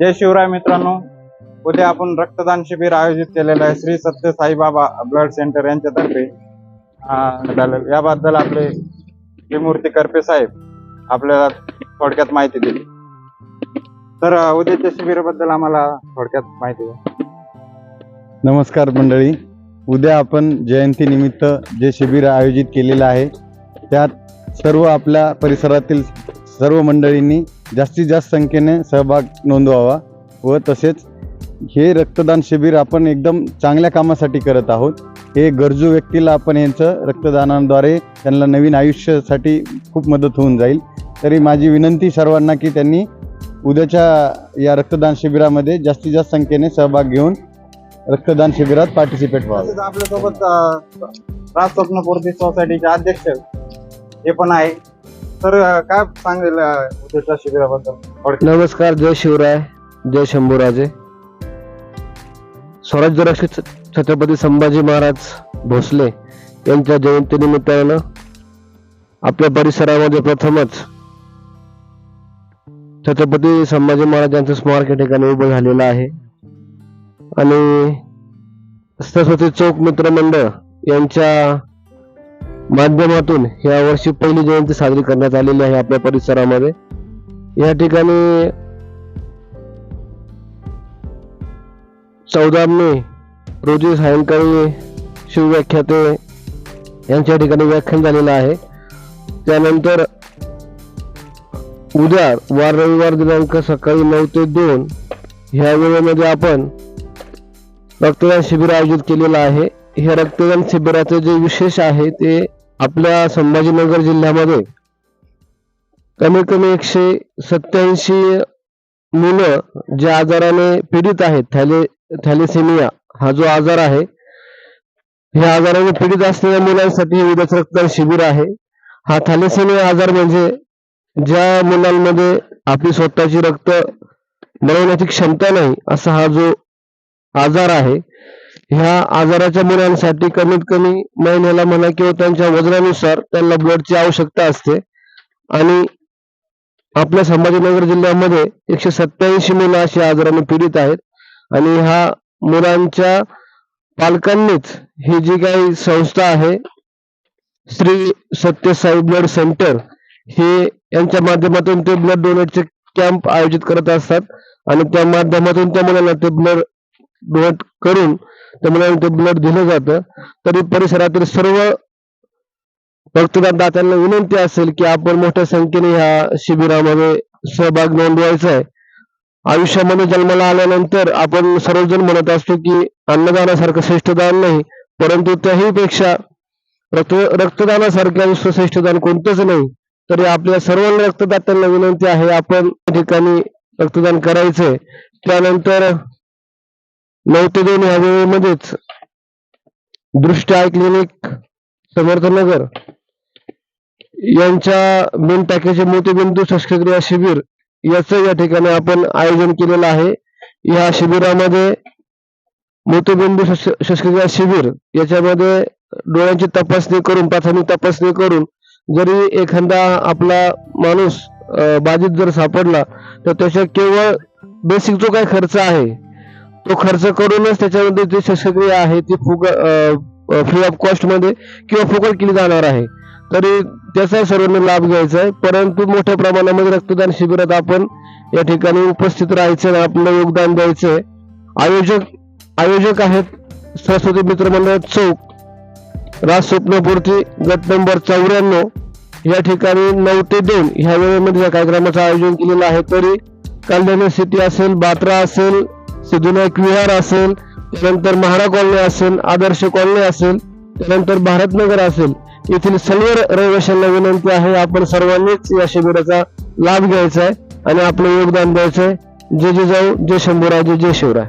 जय शिवराय मित्रांनो. उद्या आपण रक्तदान शिबिर आयोजित केलेलं आहे. श्री सत्य साईबाबा ब्लड सेंटर यांच्यातर्फे. याबद्दल आपले त्रिमूर्ती करपे साहेब आपल्याला थोडक्यात माहिती दिली तर उद्याच्या शिबिराबद्दल आम्हाला थोडक्यात माहिती द्या. नमस्कार मंडळी. उद्या आपण जयंतीनिमित्त जे शिबिर आयोजित केलेलं आहे त्यात सर्व आपल्या परिसरातील सर्व मंडळींनी जास्तीत जास्त संख्येने सहभाग नोंदवावा व तसेच हे रक्तदान शिबिर आपण एकदम चांगल्या कामासाठी करत आहोत. हे गरजू व्यक्तीला आपण यांचं रक्तदानाद्वारे त्यांना नवीन आयुष्यासाठी खूप मदत होऊन जाईल. तरी माझी विनंती सर्वांना की त्यांनी उद्याच्या या रक्तदान शिबिरामध्ये जास्तीत जास्त संख्येने सहभाग घेऊन रक्तदान शिबिरात पार्टिसिपेट व्हावं. आपल्यासोबत राज स्वप्नपूर्ती सोसायटीचे अध्यक्ष हे पण आहे. तर काय सांगेल अं, उद्याच्या शिबिराबद्दल? थोडक्यात नमस्कार जय शिवराय जय शंभूराजे. स्वराज्य रक्षक छत्रपती संभाजी महाराज भोसले यांच्या जयंतीनिमित्तानं आपल्या परिसरामध्ये प्रथमच छत्रपती संभाजी महाराज यांचं स्मारक या ठिकाणी उभं झालेलं आहे. आणि सरस्वती चौक मित्रमंडळ यांच्या माध्यमातून या वर्षी पहिली जयंती साजरी करण्यात आलेली आहे आपल्या परिसरामध्ये. या ठिकाणी चौदा मे रोजी सायंकाळी शिवव्याख्याते यांच्या ठिकाणी व्याख्यान झालेलं आहे. त्यानंतर उद्या वार रविवार दिनांक सकाळी नऊ ते दोन ह्या वेळेमध्ये आपण रक्तदान शिबिर आयोजित केलेलं आहे. हे रक्तदान शिबिराचं जे विशेष आहे ते आपल्या संभाजीनगर जिल्ह्यामध्ये कमीत कमी एकशे सत्याऐंशी मुलं ज्या आजाराने पीडित आहेत थॅले थॅलेसेमिया हा जो आजार आहे ह्या आजाराने पीडित असलेल्या मुलांसाठी उद्याच रक्तदान शिबिर आहे. हा थॅलेसेमिया आजार म्हणजे ज्या मुलांमध्ये आपली स्वतःची रक्त मिळवण्याची क्षमता नाही असा हा जो आजार आहे ह्या आजाराच्या मुलांसाठी कमीत कमी महिन्याला म्हणा किंवा त्यांच्या वजनानुसार त्यांना ब्लडची आवश्यकता असते. आणि आपल्या संभाजीनगर जिल्ह्यामध्ये एकशे सत्याऐंशी मुलं अशी आजाराने पीडित आहेत. आणि ह्या मुलांच्या पालकांनीच ही जी काही संस्था आहे श्री सत्यसाई ब्लड सेंटर हे यांच्या माध्यमातून ते ब्लड डोनेटचे कॅम्प आयोजित करत असतात. आणि त्या माध्यमातून त्या मुलांना ते ब्लड डोनेट करून त्या मुलांना ते ब्लड दिलं जातं. तरी परिसरातील सर्व रक्तदान दात्यांना विनंती असेल की आपण मोठ्या संख्येने ह्या शिबिरामध्ये सहभाग नोंदवायचा आहे. आयुष्यामध्ये जन्माला आल्यानंतर आपण सर्वजण म्हणत असतो की अन्नदानासारखं श्रेष्ठ दान नाही परंतु त्याही पेक्षा रक्त रक्तदानासारख्या विश्वश्रेष्ठ दान कोणतंच नाही. तरी आपल्या सर्वांना रक्तदात्यांना विनंती आहे आपण ठिकाणी रक्तदान करायचंय. त्यानंतर नऊ ते दोन या वेळेमध्येच दृष्ट्या आय क्लिनिक समर्थनगर यांच्या बिन टाक्याचे मोतीबिंदू शस्त्रक्रिया शिबिर याचं या ठिकाणी आपण आयोजन केलेलं आहे. या शिबिरामध्ये मोतीबिंदू शस्त्रक्रिया शिबिर याच्यामध्ये डोळ्यांची तपासणी करून प्राथमिक तपासणी करून जरी एखादा आपला माणूस बाधित जर सापडला तर त्याच्या केवळ बेसिक जो काही खर्च आहे तो खर्च करूनच त्याच्यामध्ये जी शस्त्रक्रिया आहे ती फुग फ्री ऑफ कॉस्टमध्ये किंवा फुकट केली जाणार आहे. तरी त्याचा सर्वांनी लाभ घ्यायचा आहे. परंतु मोठ्या प्रमाणामध्ये रक्तदान शिबिरात आपण या ठिकाणी उपस्थित राहायचं आणि आपलं योगदान द्यायचं आहे. आयोजक आयोजक आहेत सरस्वती मित्र मंडळ चौक राज स्वप्नपूर्ती गट नंबर चौऱ्याण्णव. या ठिकाणी नऊ ते दोन ह्या वेळेमध्ये या कार्यक्रमाचं आयोजन केलेलं आहे. तरी कल्याण सिटी असेल बात्रा असेल सिद्धुनायक विहार असेल त्यानंतर महारा कॉलनी असेल आदर्श कॉलनी असेल त्यानंतर भारतनगर असेल येथील सर्व रहिवाशांना विनंती आहे आपण सर्वांनीच या शिबिराचा लाभ घ्यायचा आहे आणि आपलं योगदान द्यायचं आहे. जय जिजाऊ जय शंभूराजे जय शिवराय.